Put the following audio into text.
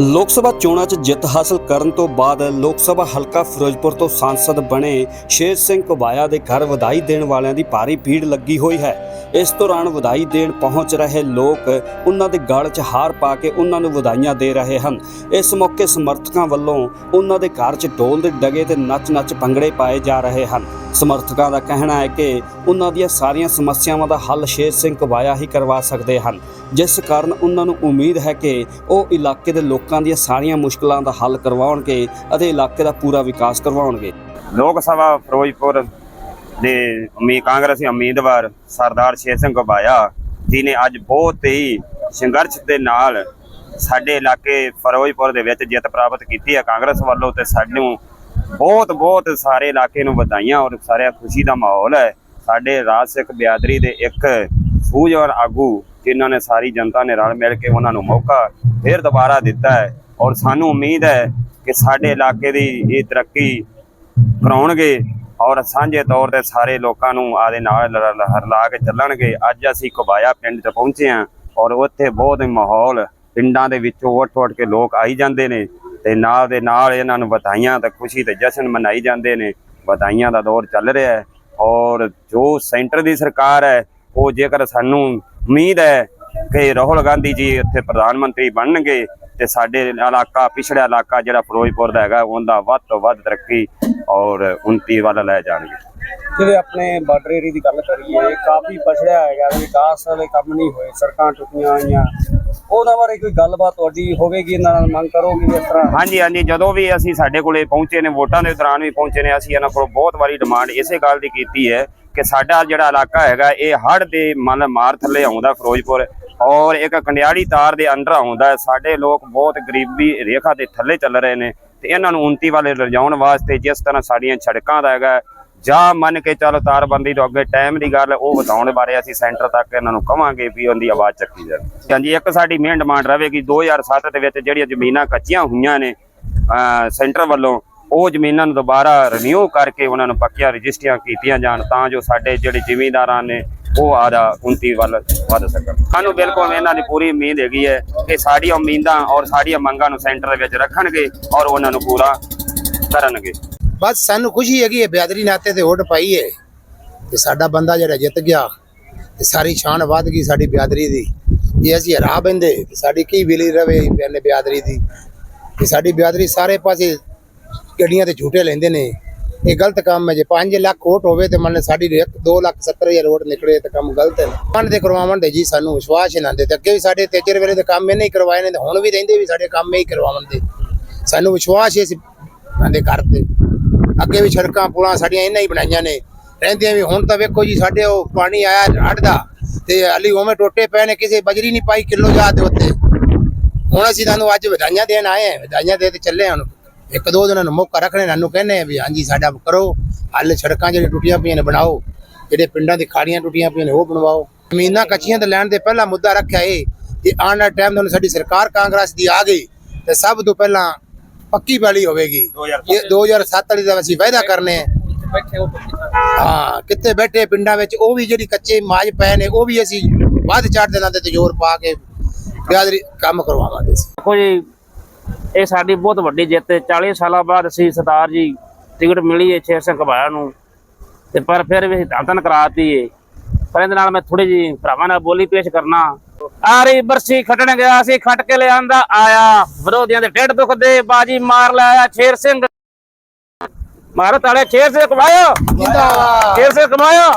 ਲੋਕ ਸਭਾ ਚੋਣਾਂ 'ਚ ਜਿੱਤ ਹਾਸਲ ਕਰਨ ਤੋਂ ਬਾਅਦ ਲੋਕ ਸਭਾ ਹਲਕਾ ਫਿਰੋਜ਼ਪੁਰ ਤੋਂ ਸਾਂਸਦ ਬਣੇ ਸ਼ੇਰ ਸਿੰਘ ਘੁਬਾਇਆ ਦੇ ਘਰ ਵਧਾਈ ਦੇਣ ਵਾਲਿਆਂ ਦੀ ਭਾਰੀ ਭੀੜ ਲੱਗੀ ਹੋਈ ਹੈ। ਇਸ ਦੌਰਾਨ ਵਧਾਈ ਦੇਣ ਪਹੁੰਚ ਰਹੇ ਲੋਕ ਉਹਨਾਂ ਦੇ ਗਲ 'ਚ ਹਾਰ ਪਾ ਕੇ ਉਹਨਾਂ ਨੂੰ ਵਧਾਈਆਂ ਦੇ ਰਹੇ ਹਨ। ਇਸ ਮੌਕੇ ਸਮਰਥਕਾਂ ਵੱਲੋਂ ਉਹਨਾਂ ਦੇ ਘਰ 'ਚ ਢੋਲ ਦੇ ਡਗੇ ਤੇ ਨੱਚ-ਨੱਚ ਭੰਗੜੇ ਪਾਏ ਜਾ ਰਹੇ ਹਨ। ਸਮਰਥਕਾਂ ਦਾ ਕਹਿਣਾ ਹੈ ਕਿ ਉਹਨਾਂ ਦੀਆਂ ਸਾਰੀਆਂ ਸਮੱਸਿਆਵਾਂ ਦਾ ਹੱਲ ਸ਼ੇਰ ਸਿੰਘ ਘੁਬਾਇਆ ਹੀ ਕਰਵਾ ਸਕਦੇ ਹਨ। ਜਿਸ ਕਾਰਨ ਉਹਨਾਂ ਨੂੰ ਉਮੀਦ ਹੈ ਕਿ ਉਹ ਇਲਾਕੇ ਦੇ ਲੋਕਾਂ ਦੀਆਂ ਸਾਰੀਆਂ ਮੁਸ਼ਕਲਾਂ ਦਾ ਹੱਲ ਕਰਵਾਉਣਗੇ ਅਤੇ ਇਲਾਕੇ ਦਾ ਪੂਰਾ ਵਿਕਾਸ ਕਰਵਾਉਣਗੇ। ਲੋਕ ਸਭਾ ਫਿਰੋਜ਼ਪੁਰ ਦੇ ਉਮੀ, ਕਾਂਗਰਸੀ ਉਮੀਦਵਾਰ ਸਰਦਾਰ ਸ਼ੇਰ ਸਿੰਘ ਘੁਬਾਇਆ ਜੀ ਨੇ ਅੱਜ ਬਹੁਤ ਹੀ ਸੰਘਰਸ਼ ਦੇ ਨਾਲ ਸਾਡੇ ਇਲਾਕੇ ਫਿਰੋਜ਼ਪੁਰ ਦੇ ਵਿੱਚ ਜਿੱਤ ਪ੍ਰਾਪਤ ਕੀਤੀ ਹੈ। ਕਾਂਗਰਸ ਵੱਲੋਂ ਤੇ ਸਾਨੂੰ ਬਹੁਤ ਬਹੁਤ ਸਾਰੇ ਇਲਾਕੇ ਨੂੰ ਵਧਾਈਆਂ ਔਰ ਸਾਰਿਆਂ ਖੁਸ਼ੀ ਦਾ ਮਾਹੌਲ ਹੈ। ਸਾਡੇ ਰਾਜ ਸਿੱਖ ਬਿਆਦਰੀ ਦੇ ਇੱਕ ਸੂਝਵਾਨ ਆਗੂ ਜਿਨ੍ਹਾਂ ਨੇ ਸਾਰੀ ਜਨਤਾ ਨੇ ਰਲ ਮਿਲ ਕੇ ਉਹਨਾਂ ਨੂੰ ਮੌਕਾ ਫਿਰ ਦੁਬਾਰਾ ਦਿੱਤਾ ਹੈ ਔਰ ਸਾਨੂੰ ਉਮੀਦ ਹੈ ਕਿ ਸਾਡੇ ਇਲਾਕੇ ਦੀ ਇਹ ਤਰੱਕੀ ਕਰਾਉਣਗੇ ਔਰ ਸਾਂਝੇ ਤੌਰ ਤੇ ਸਾਰੇ ਲੋਕਾਂ ਨੂੰ ਆਦੇ ਨਾਲ ਹਰਲਾ ਕੇ ਚੱਲਣਗੇ। ਅੱਜ ਅਸੀਂ ਕਬਾਇਆ ਪਿੰਡ 'ਚ ਪਹੁੰਚੇ ਹਾਂ ਔਰ ਉੱਥੇ ਬਹੁਤ ਹੀ ਮਾਹੌਲ ਪਿੰਡਾਂ ਦੇ ਵਿੱਚੋਂ ਉੱਠ-ਉੱਠ ਕੇ ਲੋਕ ਆਈ ਜਾਂਦੇ ਨੇ। ਤੇ ਨਾਲ ਦੇ ਨਾਲ ਇਹਨਾਂ ਨੂੰ ਵਧਾਈਆਂ ਤੇ ਖੁਸ਼ੀ ਤੇ ਜਸ਼ਨ ਮਨਾਈ ਜਾਂਦੇ ਨੇ। ਵਧਾਈਆਂ ਦਾ ਦੌਰ ਚੱਲ ਰਿਹਾ ਹੈ ਔਰ ਜੋ ਸੈਂਟਰ ਦੀ ਸਰਕਾਰ ਹੈ, ਉਹ ਜੇਕਰ ਸਾਨੂੰ ਉਮੀਦ ਹੈ ਕਿ ਰਾਹੁਲ ਗਾਂਧੀ ਜੀ ਇੱਥੇ ਪ੍ਰਧਾਨ ਮੰਤਰੀ ਬਣਨਗੇ ਤੇ ਸਾਡੇ ਇਲਾਕਾ, ਪਿਛੜਾ ਇਲਾਕਾ ਜਿਹੜਾ ਫਿਰੋਜ਼ਪੁਰ ਦਾ ਹੈਗਾ, ਉਹਦਾ ਵੱਧ ਤੋਂ ਵੱਧ ਤਰੱਕੀ ਔਰ ਉન્નਤੀ ਵੱਲ ਲੈ ਜਾਣਗੇ। ਜਿਹੜੇ ਆਪਣੇ ਬਾਰਡਰ ਏਰੀਆ ਦੀ ਗੱਲ ਕਰੀਏ, ਕਾਫੀ ਪਛੜਿਆ ਹੈਗਾ, ਵਿਕਾਸ ਵਾਲੇ ਕੰਮ ਨਹੀਂ ਹੋਏ, ਸੜਕਾਂ ਟੁੱਟੀਆਂ ਹੋਈਆਂ। ਉਹਨਾਂ ਬਾਰੇ ਕੋਈ ਗੱਲਬਾਤ ਤੁਹਾਡੀ ਹੋਵੇਗੀ, ਇਹਨਾਂ ਨਾਲ ਮੰਗ ਕਰੋਗੇ ਇਸ ਤਰ੍ਹਾਂ? ਹਾਂਜੀ ਹਾਂਜੀ, ਜਦੋਂ ਵੀ ਅਸੀਂ ਸਾਡੇ ਕੋਲੇ ਪਹੁੰਚੇ ਨੇ, ਵੋਟਾਂ ਦੇ ਦੌਰਾਨ ਵੀ ਪਹੁੰਚੇ ਨੇ, ਅਸੀਂ ਇਹਨਾਂ ਕੋਲ ਬਹੁਤ ਵਾਰੀ ਡਿਮਾਂਡ ਇਸੇ ਗੱਲ ਦੀ ਕੀਤੀ ਹੈ ਕਿ ਸਾਡਾ ਜਿਹੜਾ ਇਲਾਕਾ ਹੈਗਾ, ਇਹ ਹੜ੍ਹ ਦੇ ਮਨ ਮਾਰ ਥੱਲੇ ਆਉਂਦਾ ਫਿਰੋਜ਼ਪੁਰ ਔਰ ਇੱਕ ਕੰਡਿਆੜੀ ਤਾਰ ਦੇ ਅੰਡਰ ਆਉਂਦਾ ਸਾਡੇ ਲੋਕ ਬਹੁਤ ਗਰੀਬੀ ਰੇਖਾ ਦੇ ਥੱਲੇ ਚੱਲ ਰਹੇ ਨੇ ਤੇ ਇਹਨਾਂ ਨੂੰ ਉન્નਤੀ ਵਾਲੇ ਲਿਜਾਉਣ ਵਾਸਤੇ ਜਿਸ ਤਰ੍ਹਾਂ ਸਾਡੀਆਂ ਸੜਕਾਂ ਦਾ ਹੈਗਾ ਜਾਂ ਮੰਨ ਕੇ ਚੱਲ ਤਾਰਬੰਦੀ ਤੋਂ ਅੱਗੇ ਟਾਈਮ ਦੀ ਗੱਲ, ਉਹ ਵਧਾਉਣ ਬਾਰੇ ਅਸੀਂ ਸੈਂਟਰ ਤੱਕ ਇਹਨਾਂ ਨੂੰ ਕਵਾਂਗੇ ਵੀ ਉਹਦੀ ਆਵਾਜ਼ ਚੱਕੀ ਜਾਵੇ। ਹਾਂਜੀ, ਇੱਕ ਸਾਡੀ ਮੇਨ ਡਿਮਾਂਡ ਰਹੇਗੀ 2007 ਦੇ ਵਿੱਚ ਜਿਹੜੀਆਂ ਜ਼ਮੀਨਾਂ ਕੱਚੀਆਂ ਹੋਈਆਂ ਨੇ ਸੈਂਟਰ ਵੱਲੋਂ, ਉਹ ਜ਼ਮੀਨਾਂ ਨੂੰ ਦੁਬਾਰਾ ਰਿਨਿਊ ਕਰਕੇ ਉਹਨਾਂ ਨੂੰ ਪੱਕੀਆਂ ਰਜਿਸਟਰੀਆਂ ਕੀਤੀਆਂ ਜਾਣ ਤਾਂ ਜੋ ਸਾਡੇ ਜਿਹੜੇ ਜ਼ਿਮੀਂਦਾਰਾਂ ਨੇ, ਉਹ ਆਦਾ ਉન્નਤੀ ਵੱਲ ਵੱਧ ਸਕਣ। ਸਾਨੂੰ ਬਿਲਕੁਲ ਇਹਨਾਂ ਦੀ ਪੂਰੀ ਉਮੀਦ ਹੈਗੀ ਹੈ ਕਿ ਸਾਡੀਆਂ ਉਮੀਦਾਂ ਔਰ ਸਾਡੀਆਂ ਮੰਗਾਂ ਨੂੰ ਸੈਂਟਰ ਦੇ ਵਿੱਚ ਰੱਖਣਗੇ ਔਰ ਉਹਨਾਂ ਨੂੰ ਪੂਰਾ ਕਰਨਗੇ। ਬਸ ਸਾਨੂੰ ਖੁਸ਼ੀ ਹੈਗੀ ਹੈ ਬਿਆਦਰੀ ਨਾਤੇ ਤੇ ਵੋਟ ਪਾਈ ਹੈ। ਤੇ ਸਾਡਾ ਬੰਦਾ ਜਿਹੜਾ ਜਿੱਤ ਗਿਆ, ਤੇ ਸਾਰੀ ਸ਼ਾਨ ਵੱਧ ਗਈ ਸਾਡੀ ਬਿਆਦਰੀ ਦੀ। ਜੇ ਅਸੀਂ ਹਰਾ ਬੰਦੇ, ਤੇ ਸਾਡੀ ਕੀ ਬਿਲੀ ਰਵੇ ਬਿਆਨੇ ਬਿਆਦਰੀ ਦੀ। ਤੇ ਸਾਡੀ ਬਿਆਦਰੀ ਸਾਰੇ ਪਾਸੇ ਗੱਡੀਆਂ ਤੇ ਝੂਟੇ ਲੈਂਦੇ ਨੇ। ਇਹ ਗਲਤ ਕੰਮ ਹੈ, ਜੇ 5 ਲੱਖ ਵੋਟ ਹੋਵੇ ਤੇ ਮੰਨ ਲੈ ਸਾਡੀ 2 ਲੱਖ 70 ਹਜ਼ਾਰ ਵੋਟ ਨਿਕਲੇ ਤਾਂ ਕੰਮ ਗਲਤ ਹੈ। ਮਨ ਦੇ ਕਰਵਾਉਣ ਦੇ ਜੀ ਸਾਨੂੰ ਵਿਸ਼ਵਾਸ ਇਹਨਾਂ ਦੇ, ਤੇ ਅੱਗੇ ਵੀ ਸਾਡੇ ਤੇਜਰ ਵੇਲੇ ਦੇ ਕੰਮ ਇਹਨੇ ਹੀ ਕਰਵਾਏ ਨੇ, ਤੇ ਹੁਣ ਵੀ ਰਹਿੰਦੇ ਵੀ ਸਾਡੇ ਕੰਮ ਇਹ ਹੀ ਕਰਵਾਉਣ ਦੇ। ਸਾਨੂੰ ਵਿਸ਼ਵਾਸ ਹੈ ਅਸੀਂ ਦੇ ਘਰ ਤੇ। ਅੱਗੇ ਵੀ ਸੜਕਾਂ, ਪੁਲਾਂ ਸਾਡੀਆਂ ਇਹਨਾਂ ਹੀ ਬਣਾਈਆਂ ਨੇ। ਰਹਿੰਦੀਆਂ ਵੀ ਹੁਣ ਤਾਂ ਵੇਖੋ ਜੀ, ਸਾਡੇ ਉਹ ਪਾਣੀ ਆਇਆ ਹੜ੍ਹ ਤੇ ਅਲੀ ਉਵੇਂ ਟੋਟੇ ਪਏ ਨੇ, ਕਿਸੇ ਬਜਰੀ ਨਹੀਂ ਪਾਈ ਕਿਲੋ ਜਾ ਦੇ ਉੱਤੇ। ਹੁਣ ਅਸੀਂ ਤੁਹਾਨੂੰ ਅੱਜ ਵਧਾਈਆਂ ਦੇਣ ਆਏ ਹਾਂ, ਵਧਾਈਆਂ ਦੇ ਤੇ ਚੱਲੇ ਹਾਂ ਇੱਕ ਦੋ ਦਿਨਾਂ ਨੂੰ ਮੌਕਾ ਰੱਖਣੇ ਸਾਨੂੰ ਕਹਿੰਦੇ ਆ ਵੀ ਹਾਂਜੀ ਸਾਡਾ ਕਰੋ, ਹੱਲ ਸੜਕਾਂ ਜਿਹੜੀਆਂ ਟੁੱਟੀਆਂ ਪਈਆਂ ਨੇ ਬਣਾਓ, ਜਿਹੜੇ ਪਿੰਡਾਂ ਦੀ ਖਾੜੀਆਂ ਟੁੱਟੀਆਂ ਪਈਆਂ ਨੇ ਉਹ ਬਣਵਾਓ। ਜ਼ਮੀਨਾਂ ਕੱਚੀਆਂ ਤੇ ਲੈਣ ਦੇ ਪਹਿਲਾ ਮੁੱਦਾ ਰੱਖਿਆ ਇਹ, ਕਿ ਆਉਣ ਵਾਲੇ ਟਾਈਮ ਤੁਹਾਨੂੰ ਸਾਡੀ ਸਰਕਾਰ ਕਾਂਗਰਸ ਦੀ ਆ ਗਈ ਤੇ ਸਭ ਤੋਂ ਪਹਿਲਾਂ ਪੱਕੀ ਪੈਲੀ ਹੋਵੇਗੀ। ਇਹ 2007 ਵਾਲੀ ਦਾ ਅਸੀਂ ਵਾਅਦਾ ਕਰਨੇ ਹੋ ਕਿੱਥੇ ਬੈਠੇ ਪਿੰਡਾਂ ਵਿੱਚ ਉਹ ਵੀ ਜਿਹੜੀ ਕੱਚੇ ਮਾਜ ਪਏ ਨੇ ਉਹ ਵੀ ਅਸੀਂ ਵੱਧ ਚੜ ਦੇਣਾ ਤੇ ਜ਼ੋਰ ਪਾ ਕੇ ਬਿਆਦਰੀ ਕੰਮ ਕਰਵਾਵਾਂਗੇ ਅਸੀਂ। ਦੇਖੋ ਜੀ ਇਹ ਸਾਡੀ ਬਹੁਤ ਵੱਡੀ ਜਿੱਤ ਹੈ। 40 ਸਾਲਾਂ ਬਾਅਦ ਅਸੀਂ ਸਰਦਾਰ ਜੀ ਟਿਕਟ ਮਿਲੀ ਹੈ ਸ਼ੇਰ ਸਿੰਘ ਘਬਾਇਆ ਨੂੰ। ਤੇ ਪਰ ਫਿਰ ਵੀ ਧੰਤਨ ਕਰਾਤੀ ਏ ਪਰ ਇਹਦੇ ਨਾਲ ਮੈਂ ਥੋੜੀ ਜੀ ਭਰਾਵਾਂ ਨਾਲ ਬੋਲੀ ਪੇਸ਼ ਕਰਨਾ। ਆਰੀ ਬਰਸੀ ਖਟਣ ਗਿਆ ਸੀ ਖਟ ਕੇ ਲਿਆਂਦਾ ਆਇਆ। ਵਿਰੋਧੀਆਂ ਦੇ ਢਿੱਡ ਦੁਖਦੇ ਬਾਜੀ ਮਾਰ ਲਾਇਆ ਸ਼ੇਰ ਸਿੰਘ। ਮਾਰੋ ਤਾਲੇ ਸ਼ੇਰ ਸਿੰਘ ਘਬਾਇਆ ਜਿੰਦਾਬਾਦ। ਸ਼ੇਰ ਸਿੰਘ ਘਬਾਇਆ